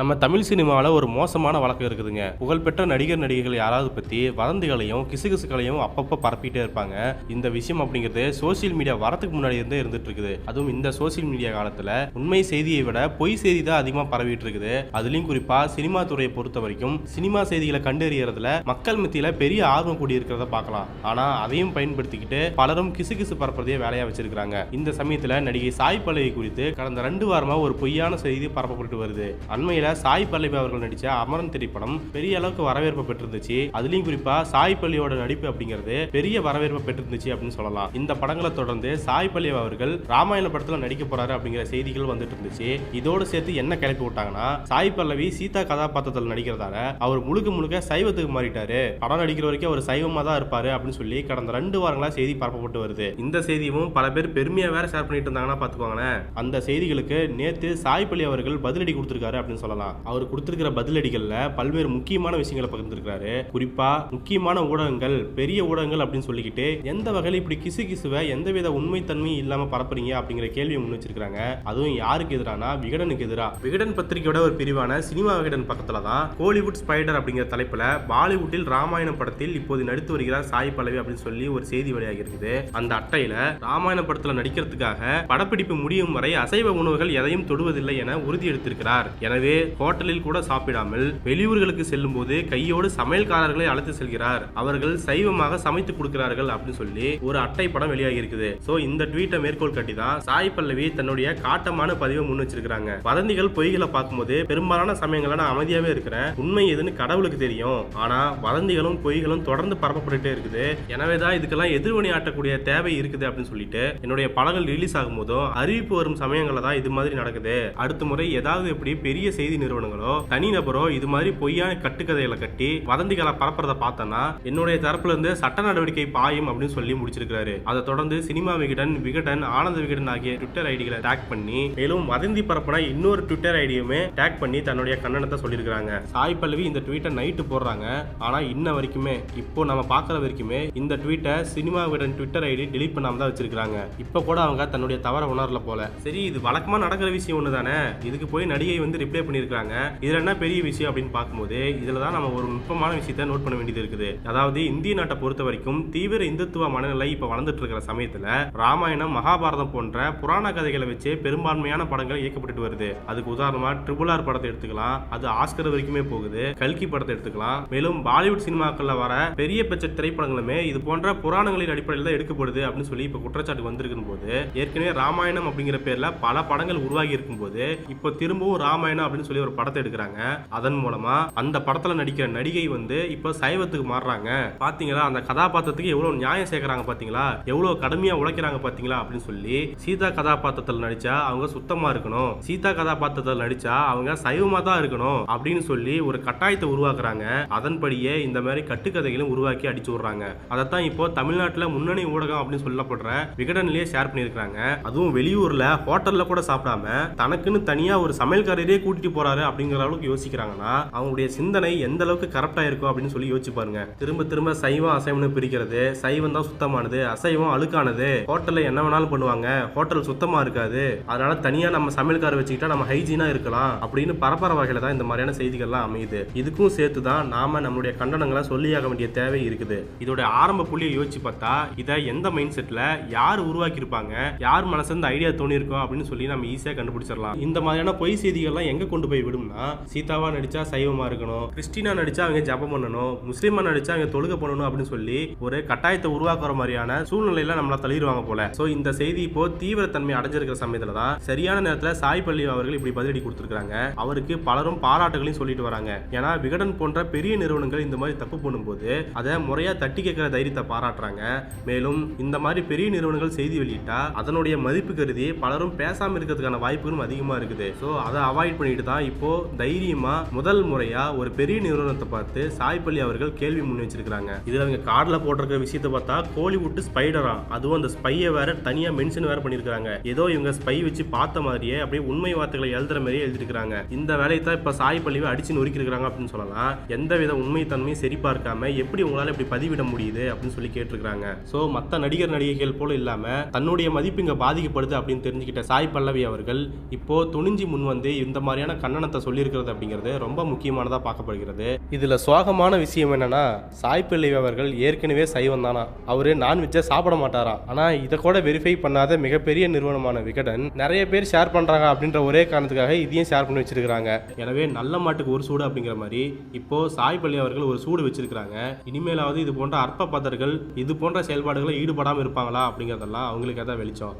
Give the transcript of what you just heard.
நம்ம தமிழ் சினிமாவில் ஒரு மோசமான வழக்கம் இருக்குதுங்க. புகழ்பெற்ற நடிகர் நடிகைகள் யாராவது பற்றி வதந்திகளையும் கிசுகிசுகளையும் அப்பப்போ பரப்பிட்டே இருப்பாங்க. இந்த விஷயம் அப்படிங்கிறது சோஷியல் மீடியா வரத்துக்கு முன்னாடி இருந்தே இருந்துட்டு இருக்குது. அதுவும் இந்த சோஷியல் மீடியா காலத்தில் உண்மை செய்தியை விட பொய் செய்தி தான் அதிகமாக பரவிட்டு இருக்குது. அதுலேயும் குறிப்பாக சினிமா துறையை பொறுத்த வரைக்கும் சினிமா செய்திகளை கண்டறியறதுல மக்கள் மத்தியில் பெரிய ஆர்வம் கூடி இருக்கிறத பார்க்கலாம். ஆனால் அதையும் பயன்படுத்திக்கிட்டு பலரும் கிசுகிசு பரப்புறதையே வேலையாக வச்சிருக்கிறாங்க. இந்த சமயத்தில் நடிகை சாய் பல்லவி குறித்து கடந்த ரெண்டு வாரமாக ஒரு பொய்யான செய்தி பரப்பப்பட்டு வருது. அண்மையில் சாய் பல்லவி அவர்கள் நடித்த அமரன் திரைப்படம் பெரிய அளவுக்கு வரவேற்பு பெற்றிருந்துச்சு. அதுலயும் குறிப்பா சாய் பள்ளியோட நடிப்பு அப்படிங்கிறது பெரிய வரவேற்பு பெற்றிருந்துச்சு அப்படின்னு சொல்லலாம். இந்த படங்களை தொடர்ந்து சாய் பல்லவி அவர்கள் ராமாயண படத்துல நடிக்க போறாரு அப்படிங்கிற செய்திகள் வந்துட்டு இருந்துச்சு. இதோடு சேர்த்து என்ன கிளப்பி விட்டாங்கன்னா சாய் பல்லவி சீதா கதாபாத்திரத்தில் நடிக்கிறதால அவர் முழுக்க முழுக்க சைவத்துக்கு மாறிட்டாரு. படம் நடிக்கிற வரைக்கும் அவர் சைவமா தான் இருப்பாரு அப்படின்னு சொல்லி கடந்த ரெண்டு வாரங்களா செய்தி பரப்பப்பட்டு வருது. இந்த செய்தியும் பல பேர் பெருமையா வேற ஷேர் பண்ணிட்டு இருந்தாங்கன்னா பாத்துக்கோங்களேன் அந்த செய்திகளுக்கு நேத்து சாய் பள்ளி அவர்கள் பதிலடி கொடுத்திருக்காரு அப்படின்னு சொல்லலாம். அவர் கொடுத்திருக்கிற பதிலடிகள்ல பல்வேறு முக்கியமான விஷயங்களை பகிர்ந்திருக்கிறாரு. குறிப்பா முக்கியமான ஊடகங்கள் பெரிய ஊடகங்கள் அப்படின்னு சொல்லிக்கிட்டு எந்த வகையில் இப்படி கிசு கிசுவை எந்தவித உண்மைத்தன்மையும் இல்லாம பரப்புறீங்க அப்படிங்கிற கேள்வியை முன் வச்சிருக்காங்க அதுவும் யாருக்கு எதிரானா? விகடனுக்கு எதிராக விகடன் பத்திரிகையோட ஒரு பிரிவான சினிமா விகடன் பக்கத்துல தான் கோலிவுட் ஸ்பைடர் அப்படிங்கிற தலைப்புல பாலிவுட்டில் ராமாயணம் படத்தில் இப்போது நடித்து வருகிறார் சாய் பல்லவி அப்படின்னு சொல்லி ஒரு செய்தி வெளியாகி இருக்குது அந்த அட்டையில ராமாயண படத்துல நடிக்கிறதுக்காக படப்பிடிப்பு முடியும் வரை அசைவ உணவுகள் எதையும் தொடுவதில்லை என உறுதி எடுத்திருக்கிறார். எனவே ஹோட்டலில் கூட சாப்பிடாமல் வெளியூர்களுக்கு செல்லும் போது கையோடு சமையல்காரர்களை அழைத்து செல்கிறார். அவர்கள் சைவமாக சமைத்து கொடுக்கிறார்கள் அப்படின்னு சொல்லி ஒரு அட்டை படம் வெளியாகி இருக்குது சோ இந்த ட்வீட்டை மேற்கோள் காட்டி தான் சாய் பல்லவி தன்னுடைய காட்டமான பதிவை முன் வச்சிருக்காங்க வதந்திகள் பொய்களை பார்க்கும்போது பெரும்பாலான சமயங்கள நான் அமைதியாவே இருக்கிறேன். உண்மை எதுன்னு கடவுளுக்கு தெரியும். ஆனா வதந்திகளும் பொய்களும் தொடர்ந்து பரப்பப்பட்டுட்டே இருக்குது. எனவே தான் இதுக்கெல்லாம் எதிர்வினை ஆட்டக்கூடிய தேவை இருக்குது அப்படின்னு சொல்லிட்டு என்னுடைய படங்கள் ரிலீஸ் ஆகும் போதும் அறிவிப்பு வரும் சமயங்கள்ல தான் இது மாதிரி நடக்குது. அடுத்த முறை ஏதாவது எப்படி பெரிய செய்தி நிறுவனங்களோ தனிநபரோ இது மாதிரி பொய்யான கட்டுக்கதைகளை கட்டி வதந்திகளை பரப்புறத பார்த்தோன்னா என்னுடைய தரப்புல இருந்து சட்ட நடவடிக்கை பாயும் அப்படின்னு சொல்லி முடிச்சிருக்காரு அதை தொடர்ந்து சினிமா விகடன் விகடன் ஆனந்த விகடன் ஆகிய ட்விட்டர் ஐடிகளை டேக் பண்ணி மேலும் வதந்தி பரப்புனா இன்னொரு ட்விட்டர் ஐடியுமே டேக் பண்ணி தன்னுடைய கண்டனத்தை சொல்லியிருக்காங்க சாய் பல்லவி இந்த ட்வீட்டை நைட்டு போடுறாங்க. ஆனா இன்ன வரைக்குமே இப்போ நம்ம பார்க்குற வரைக்குமே இந்த ட்வீட்டை cinema Vikatan Twitter ID delete பண்ணாம தான் வச்சிருக்காங்க இப்போ கூட அவங்க தன்னுடைய தவற உணரல போல. சரி இது வழக்கமா நடக்கிற விஷயம் ஒன்று தானே இதுக்கு போய் நடிகை வந்து ரிப்ளை பண்ணி பண்ணியிருக்காங்க இதுல என்ன பெரிய விஷயம் அப்படின்னு பார்க்கும்போது இதில் தான் நம்ம ஒரு நுட்பமான விஷயத்தை நோட் பண்ண வேண்டியது இருக்குது. அதாவது இந்திய நாட்டை பொறுத்த வரைக்கும் தீவிர இந்துத்துவ மனநிலை இப்போ வளர்ந்துட்டு இருக்கிற சமயத்துல ராமாயணம் மகாபாரதம் போன்ற புராண கதைகளை வச்சு பெரும்பான்மையான படங்கள் இயக்கப்பட்டு வருது. அதுக்கு உதாரணமா ட்ரிபிள் ஆர் படத்தை எடுத்துக்கலாம் அது ஆஸ்கர் வரைக்குமே போகுது. கல்கி படத்தை எடுத்துக்கலாம். மேலும் பாலிவுட் சினிமாக்கள்ல வர பெரிய பட்ச திரைப்படங்களுமே இது போன்ற புராணங்களின் அடிப்படையில் தான் எடுக்கப்படுது அப்படின்னு சொல்லி இப்போ குற்றச்சாட்டு வந்திருக்கும் போது ஏற்கனவே ராமாயணம் அப்படிங்கிற பேர்ல பல படங்கள் உருவாகி இருக்கும் போது இப்போ திரும்பவும் ராமாயணம் அப்படின்னு சொல்லி ஒரு படத்தை எடுக்கிறாங்க. அதன் மூலமா அந்த படத்துல நடிக்கிற நடிகை வந்து இப்போ சைவத்துக்கு மாறுறாங்க. பாத்தீங்களா? அந்த கதாபாத்திரத்துக்கு எவ்வளவு நியாயம் சேர்க்கறாங்க பாத்தீங்களா? எவ்வளவு கடுமையா உழைக்கிறாங்க பாத்தீங்களா? அப்படின்னு சொல்லி சீதா கதாபாத்திரத்தில் நடிச்சா அவங்க சுத்தமா இருக்கணும். சீதா கதாபாத்திரத்தில் நடிச்சா அவங்க சைவமா தான் இருக்கணும் அப்படின்னு சொல்லி ஒரு கட்டாயத்தை உருவாக்குறாங்க. அதன்படியே இந்த மாதிரி கட்டுக்கதைகளும் உருவாக்கி அடிச்சு விடுறாங்க. அதைத்தான் இப்போ தமிழ்நாட்டுல முன்னணி ஊடகம் அப்படின்னு சொல்லப்படுற விகடன்லயே ஷேர் பண்ணியிருக்காங்க அதுவும் வெளியூர்ல ஹோட்டல்ல கூட சாப்பிடாம தனக்குன்னு தனியா ஒரு சமையல்காரரே கூட்டிட்டு போறாரு அப்படிங்கிற அளவுக்கு யோசிக்கிறாங்கன்னா அவங்களுடைய சிந்தனை எந்த அளவுக்கு கரெக்டா இருக்கும் அப்படின்னு சொல்லி யோசிச்சு பாருங்க. திரும்ப திரும்ப சைவம் அசைவம்னு பிரிக்கிறது சைவம் தான் சுத்தமானது அசைவம் அழுக்கானது. ஹோட்டல்ல என்ன வேணாலும் பண்ணுவாங்க ஹோட்டல் சுத்தமா இருக்காது. அதனால தனியா நம்ம சமையல்கார வச்சுக்கிட்டா நம்ம ஹைஜீனா இருக்கலாம் அப்படின்னு பரப்பர வகையில தான் இந்த மாதிரியான செய்திகள்லாம் அமையுது. இதுக்கும் சேர்த்து தான் நாம நம்மளுடைய கண்டனங்களை சொல்லியாக வேண்டிய தேவை இருக்குது. இதோட ஆரம்ப புள்ளியை யோசிச்சு பார்த்தா இதை எந்த மைண்ட் செட்ல யார் உருவாக்கியிருப்பாங்க யார் மனசு இந்த ஐடியா தோணியிருக்கோம் அப்படின்னு சொல்லி நம்ம ஈஸியாக கண்டுபிடிச்சிடலாம். இந்த மாதிரியான பொய் செய்திகள்லாம் எங்க கொண்டு போய் விடும்னா சீதாவா நடிச்சா சைவமா இருக்கணும் கிறிஸ்டினா நடிச்சா அவங்க ஜபம் பண்ணணும் முஸ்லீமா நடிச்சா அவங்க தொழுக பண்ணணும் அப்படின்னு சொல்லி ஒரு கட்டாயத்தை உருவாக்குற மாதிரியான சூழ்நிலையில நம்மள தள்ளிடுவாங்க போல. சோ இந்த செய்தி இப்போ தீவிரத்தன்மை அடைஞ்சிருக்கிற சமயத்துல தான் சரியான நேரத்துல சாய் பள்ளி அவர்கள் இப்படி பதிலடி கொடுத்திருக்காங்க அவருக்கு பலரும் பாராட்டுகளையும் சொல்லிட்டு வராங்க. ஏன்னா விகடன் போன்ற பெரிய நிறுவனங்கள் இந்த மாதிரி தப்பு பண்ணும்போது அதை முறையா தட்டி கேட்கிற தைரியத்தை பாராட்டுறாங்க. மேலும் இந்த மாதிரி பெரிய நிறுவனங்கள் செய்தி வெளியிட்டா அதனுடைய மதிப்பு கருதி பலரும் பேசாம இருக்கிறதுக்கான வாய்ப்புகளும் அதிகமா இருக்குது. ஸோ அதை அவாய்ட் பண்ணிட்டு தான் இப்போ தைரியமா முதல் முறையா ஒரு பெரிய நிறுவனத்தை பார்த்து சாய்பள்ளி அவர்கள் கேள்வி முன் வச்சிருக்காங்க இதுல அவங்க கார்டில் போட்டிருக்க விஷயத்தை பார்த்தா கோலிவுட் ஸ்பைடரா அதுவும் அந்த ஸ்பையை வேற தனியா மென்ஷன் வேற பண்ணிருக்காங்க ஏதோ இவங்க ஸ்பை வச்சு பார்த்த மாதிரியே அப்படியே உண்மை வார்த்தைகளை எழுதுற மாதிரியே எழுதிருக்காங்க இந்த வேலையை தான் இப்ப சாய் பள்ளிவை அடிச்சு நொறுக்கிருக்காங்க அப்படின்னு சொல்லலாம். எந்தவித உண்மை தன்மையும் சரி பார்க்காம எப்படி உங்களால இப்படி பதிவிட முடியுது அப்படின்னு சொல்லி கேட்டிருக்காங்க சோ மத்த நடிகர் நடிகைகள் போல இல்லாம தன்னுடைய மதிப்பு இங்க பாதிக்கப்படுது அப்படின்னு தெரிஞ்சுக்கிட்ட சாய் பல்லவி அவர்கள் இப்போ துணிஞ்சி முன் வந்து இந்த மாதிரியான கண்டனத்தை சொல்லியிருக்கிறது அப்படிங்கிறது ரொம்ப முக்கியமானதாக பார்க்கப்படுகிறது. இதில் சோகமான விஷயம் என்னன்னா சாய் பிள்ளை அவர்கள் ஏற்கனவே சைவம் தானா? அவர் நான்வெஜ்ஜை சாப்பிட மாட்டாராம் ஆனால் இதை கூட வெரிஃபை பண்ணாத மிகப்பெரிய நிறுவனமான விகடன் நிறைய பேர் ஷேர் பண்ணுறாங்க அப்படின்ற ஒரே காரணத்துக்காக இதையும் ஷேர் பண்ணி வச்சிருக்கிறாங்க. எனவே நல்ல மாட்டுக்கு ஒரு சூடு அப்படிங்கிற மாதிரி இப்போ சாய் பள்ளி அவர்கள் ஒரு சூடு வச்சிருக்கிறாங்க. இனிமேலாவது இது போன்ற அற்ப பதர்கள் இது போன்ற செயல்பாடுகளை ஈடுபடாமல் இருப்பாங்களா அப்படிங்கிறதெல்லாம் அவங்களுக்கு தான் வெளிச்சம்.